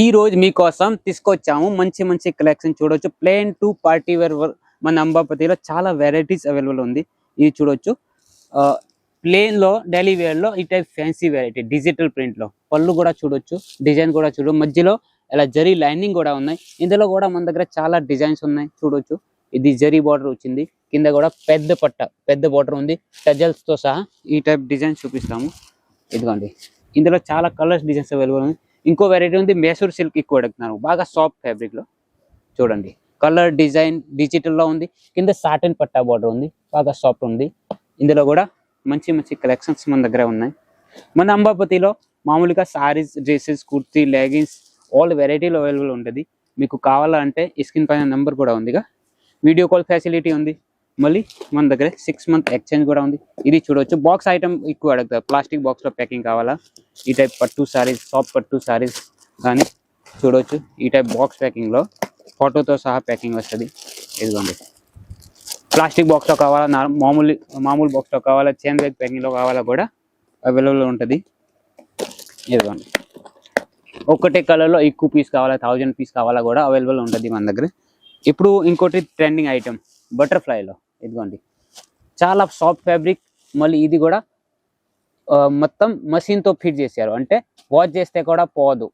ఈ రోజు మీకోసం తీసుకొచ్చాము. మంచి మంచి కలెక్షన్ చూడొచ్చు. ప్లేన్ టు పార్టీ వేర్ మన అంబాపతిలో చాలా వెరైటీస్ అవైలబుల్ ఉంది. ఇది చూడొచ్చు. ప్లేన్లో డైలీ వేర్లో ఈ టైప్ ఫ్యాన్సీ వెరైటీ డిజిటల్ ప్రింట్లో. పళ్ళు కూడా చూడొచ్చు. డిజైన్ కూడా చూడు మధ్యలో ఇలా జరీ లైనింగ్ కూడా ఉన్నాయి. ఇందులో కూడా మన దగ్గర చాలా డిజైన్స్ ఉన్నాయి. చూడొచ్చు. ఇది జరీ బార్డర్ వచ్చింది. కింద కూడా పెద్ద పట్ట పెద్ద బార్డర్ ఉంది. టజల్స్తో సహా ఈ టైప్ డిజైన్ చూపిస్తాము. ఇదిగోండి. ఇందులో చాలా కలర్స్ డిజైన్స్ అవైలబుల్ ఉంది ఇంకో వెరైటీ ఉంది మేసూర్ సిల్క్ ఎక్కువ అడుగుతున్నారు బాగా సాఫ్ట్ ఫ్యాబ్రిక్లో చూడండి. కలర్ డిజైన్ డిజిటల్లో ఉంది. కింద సాటిన్ పట్టా బార్డర్ ఉంది. బాగా సాఫ్ట్ ఉంది. ఇందులో కూడా మంచి మంచి కలెక్షన్స్ మన దగ్గర ఉన్నాయి. మన అంబాపతిలో మామూలుగా saris dresses kurti leggings all వెరైటీలు అవైలబుల్ ఉంటుంది. మీకు కావాలంటే ఈ స్క్రీన్ పైన నెంబర్ కూడా ఉందిగా. వీడియో కాల్ ఫెసిలిటీ ఉంది. మళ్ళీ మన దగ్గర సిక్స్ మంత్ ఎక్స్చేంజ్ కూడా ఉంది. ఇది చూడవచ్చు బాక్స్ ఐటమ్ ఎక్కువ అడుగుతారు. ప్లాస్టిక్ బాక్స్లో ప్యాకింగ్ కావాలా? ఈ టైప్ పట్టు సారీస్ సాఫ్ట్ పట్టు సారీస్ కానీ చూడవచ్చు ఈ టైప్ బాక్స్ ప్యాకింగ్లో ఫోటోతో సహా ప్యాకింగ్ వస్తుంది. ఇదిగోండి. ప్లాస్టిక్ బాక్స్లో కావాలా? మామూలు మామూలు బాక్స్లో కావాలా? చైన్ బ్యాగ్ ప్యాకింగ్లో కావాలా కూడా అవైలబుల్ ఉంటుంది. ఇదిగోండి. ఒకటే కలర్లో ఎక్కువ పీస్ కావాలా? థౌజండ్ పీస్ కావాలా కూడా అవైలబుల్ ఉంటుంది మన దగ్గర. ఇప్పుడు ఇంకోటి ట్రెండింగ్ ఐటమ్ బటర్ఫ్లైలో. ఇదిగోండి. చాలా సాఫ్ట్ ఫ్యాబ్రిక్ మళ్ళీ ఇది కూడా మొత్తం మషిన్తో ఫిట్ చేశారు. అంటే వాష్ చేస్తే కూడా పోదు.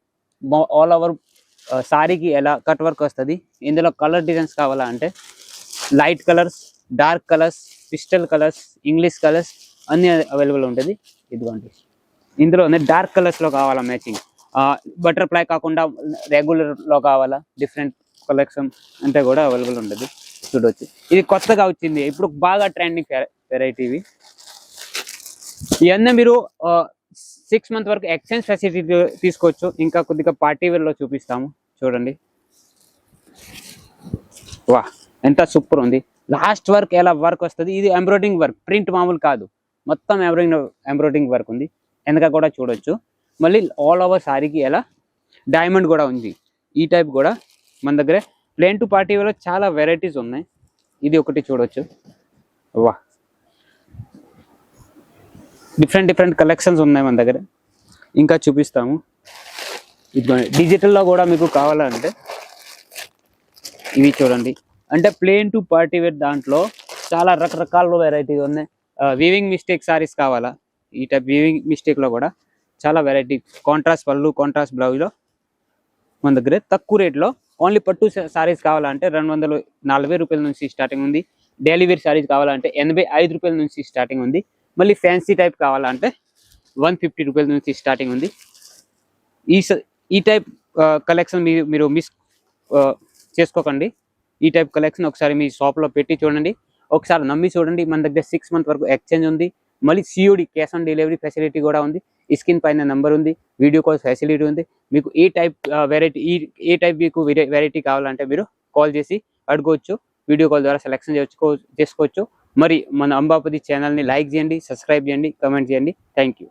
ఆల్ ఓవర్ సారీకి ఎలా కట్ వర్క్ వస్తుంది? ఇందులో కలర్ డిజైన్స్ కావాలా అంటే light colours dark colours pastel colours English colours అన్నీ అవైలబుల్ ఉంటుంది. ఇదిగోండి. ఇందులోనే డార్క్ కలర్స్లో కావాలా మ్యాచింగ్ బటర్ఫ్లై కాకుండా రెగ్యులర్లో కావాలా? డిఫరెంట్ కలెక్షన్ అంటే కూడా అవైలబుల్ ఉంటుంది. చూడొచ్చు. ఇది కొత్తగా వచ్చింది. ఇప్పుడు బాగా ట్రెండింగ్ వెరైటీ ఇవి ఇవన్నీ మీరు సిక్స్ మంత్ వరకు ఎక్స్చేంజ్ ఫెసిలిటీ తీసుకోవచ్చు. ఇంకా కొద్దిగా పార్టీ వేర్లో చూపిస్తాము. చూడండి. వా ఎంత సూపర్ ఉంది. లాస్ట్ వర్క్ ఎలా వర్క్ వస్తుంది? ఇది ఎంబ్రాయిడింగ్ వర్క్ ప్రింట్ మామూలు కాదు. మొత్తం ఎంబ్రాయిడింగ్ ఎంబ్రాయిడింగ్ వర్క్ ఉంది. వెనక కూడా చూడొచ్చు. మళ్ళీ ఆల్ ఓవర్ సారీకి ఎలా? డైమండ్ కూడా ఉంది. ఈ టైప్ కూడా మన దగ్గర ప్లేన్ టు పార్టీ వేర్లో చాలా వెరైటీస్ ఉన్నాయి. ఇది ఒకటి చూడొచ్చు. వా డిఫరెంట్ డిఫరెంట్ కలెక్షన్స్ ఉన్నాయి మన దగ్గర. ఇంకా చూపిస్తాము. ఇదిగోండి. డిజిటల్లో కూడా మీకు కావాలంటే ఇవి చూడండి. అంటే ప్లేన్ టు పార్టీ వేర్ దాంట్లో చాలా రకరకాల వెరైటీస్ ఉన్నాయి. వీవింగ్ మిస్టేక్ సారీస్ కావాలా? ఈ టైప్ వీవింగ్ మిస్టేక్లో కూడా చాలా వెరైటీ. కాంట్రాస్ట్ పళ్ళు కాంట్రాస్ట్ బ్లౌజ్లో మన దగ్గర తక్కువ రేట్లో ఓన్లీ పట్టు సారీస్ కావాలంటే రెండు వందల నలభై రూపాయల నుంచి స్టార్టింగ్ ఉంది. డైలీ వేర్ సారీస్ కావాలంటే ఎనభై ఐదు రూపాయల నుంచి స్టార్టింగ్ ఉంది. మళ్ళీ ఫ్యాన్సీ టైప్ కావాలంటే వన్ ఫిఫ్టీ రూపాయల నుంచి స్టార్టింగ్ ఉంది. ఈ స- ఈ టైప్ కలెక్షన్ మీరు మీరు మిస్ చేసుకోకండి. ఈ టైప్ కలెక్షన్ ఒకసారి మీ షాప్లో పెట్టి చూడండి. ఒకసారి నమ్మి చూడండి. మన దగ్గర సిక్స్ మంత్ వరకు ఎక్స్చేంజ్ ఉంది. మళ్ళీ COD cash on delivery facility కూడా ఉంది. ఈ స్క్రీన్ పైన నెంబర్ ఉంది వీడియో కాల్ ఫెసిలిటీ ఉంది. మీకు ఏ టైప్ వెరైటీ ఈ ఏ టైప్ మీకు వెరైటీ కావాలంటే మీరు కాల్ చేసి అడగవచ్చు వీడియో కాల్ ద్వారా సెలెక్షన్ చేసుకో చేసుకోవచ్చు. మరి మన అంబాపతి ఛానల్ని లైక్ చేయండి సబ్స్క్రైబ్ చేయండి కమెంట్ చేయండి. Thank you